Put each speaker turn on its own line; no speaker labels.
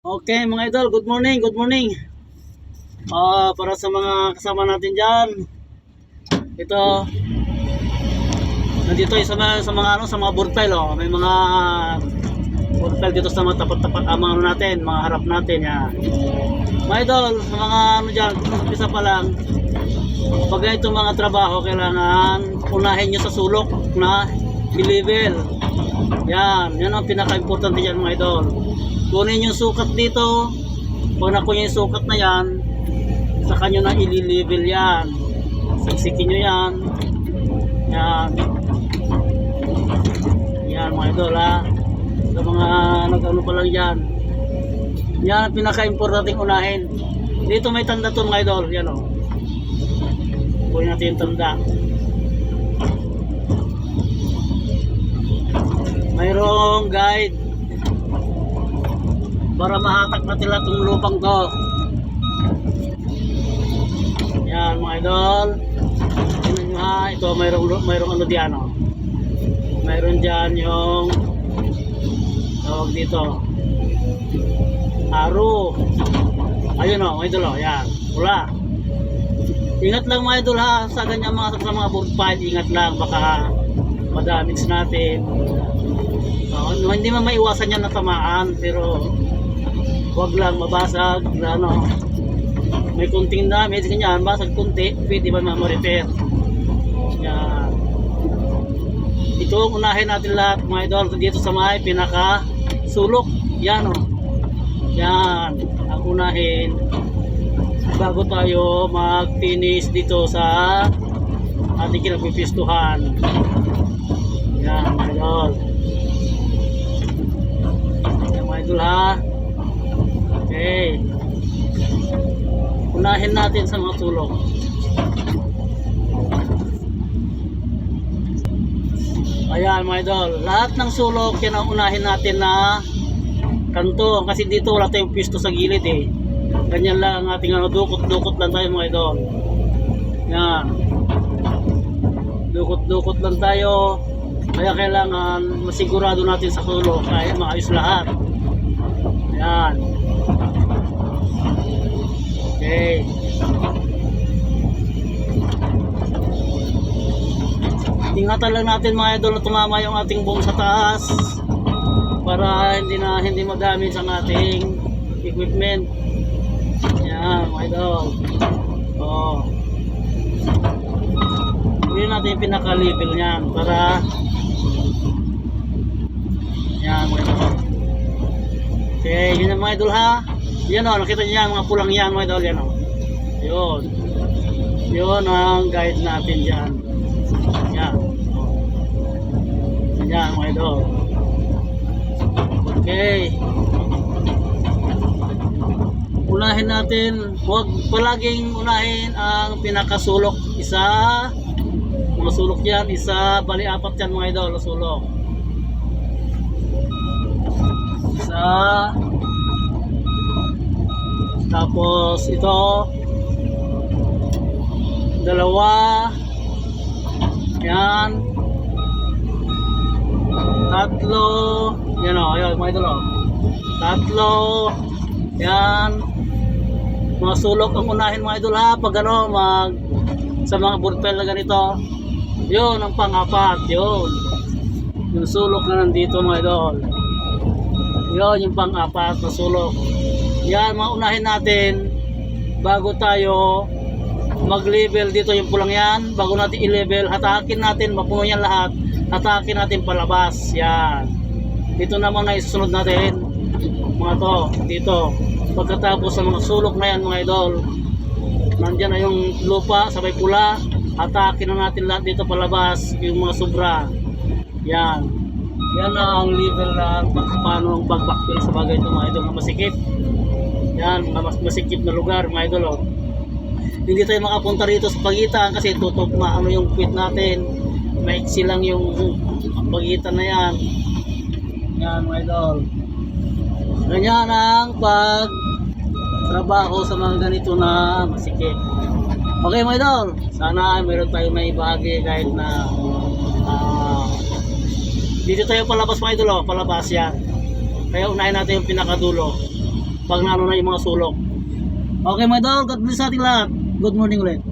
Okay mga idol, good morning, good morning. Ah, para sa mga kasama natin diyan. Ito Nandito yung sa mga, sa mga ano, sa mga board pile oh. May mga board pile dito sa mga tapat-tapat ang mga ano natin, mga harap natin yan. Mga idol, sa mga ano diyan, umpisa pa lang. Pag ganito mga trabaho, kailangan unahin nyo sa sulok na level. Yan, yan ang pinaka-importante dyan mga idol. Kunin yung sukat dito. Pag nakuha yung sukat na yan, sa kanyo na ili-level yan. Siksikin nyo yan. Yan. Yan mga idol ha. Sa mga nag-ano pa lang yan. Yan ang pinaka-importante unahin. Dito may tanda to mga idol. Yan o. Kunin natin yung tanda. Mayroong guide para mahatak na nila itong lupang to. Yan mga idol. Tingnan nyo ito mayroong, mayroong ano diyan oh. Mayroon diyan yung tawag dito. Aro. Ayun oh, mga idol oh, yan. Pula. Ingat lang mga idol ha, sa ganyan mga sa mga board pile, ingat lang baka madamage natin. Oh, hindi man maiwasan yan na tamaan pero wag lang mabasag na ano may kunting damage ganyan basag kunti pwede ba ma-repair. Yan ito unahin natin lahat mga idol dito sa may pinaka sulok yan o yan ang unahin. Bago tayo mag finish dito sa ating kinagpipistuhan Unahin natin sa mga tulong. Ayan mga idol. Lahat ng sulok yan ang unahin natin na kanto. Kasi dito wala tayong pisto sa gilid eh. Ganyan lang ang ating ano, dukot-dukot lang tayo mga idol. Yan. Dukot-dukot lang tayo. Kaya kailangan masigurado natin sa sulok. Kaya maayos lahat. Ayan. Okay. Ingatan lang natin mga idol na tumama yung ating boom sa taas para hindi na hindi ma-damage ang ating equipment. Yan, mga idol. Oh. Hindi natin yung pinaka-level para yan, mga idol. Okay, yun mga idol ha. Yan o, nakita niyo yan, mga pulang yan mga idol, yan o. Yun. Yun ang guide natin dyan. Yan. Yan mga idol. Okay. Unahin natin, huwag palaging unahin ang pinakasulok. Isa, mga sulok yan, isa, bali apat yan mga idol, sulok. Isa, tapos ito dalawa yan tatlo. Yan o, ayun mga idol o. Tatlo. Yan. Mga sulok ang unahin mga idol ha? Pag ano mag sa mga burpel na ganito. Yun ang pangapat yun. Yung sulok na nandito mga idol. Yun yung pang-apat na sulok. Yan, mga unahin natin bago tayo mag-level dito yung pulang yan. Bago natin i-level, hatakin natin, mapuno yan lahat. Hatakin natin palabas. Yan. Dito naman na isusunod natin. Mga to, dito. Pagkatapos sa mga sulok na yan, mga idol. Nandyan na yung lupa, sabay pula. Hatakin na natin lahat dito palabas. Yung mga sobra. Yan. Yan na ang level na paano ang backbackfill sa bagay ito mga idol na masikip. Yan, mas masikip na lugar mga idol oh. Hindi tayo makapunta rito sa pagitan kasi tutok na ano yung quit natin. Maiksi lang yung pagitan na yan. Yan mga idol. Ganyan ang pag trabaho sa mga ganito na masikip. Okay mga idol, sana meron tayo may bahagi kahit na ah, dito tayo palabas mga idol, oh, palabas yan. Kaya unahin natin yung pinakadulo. pag naano na yung mga sulok. Okay mga idol, God bless sa ating lahat. Good morning ulit.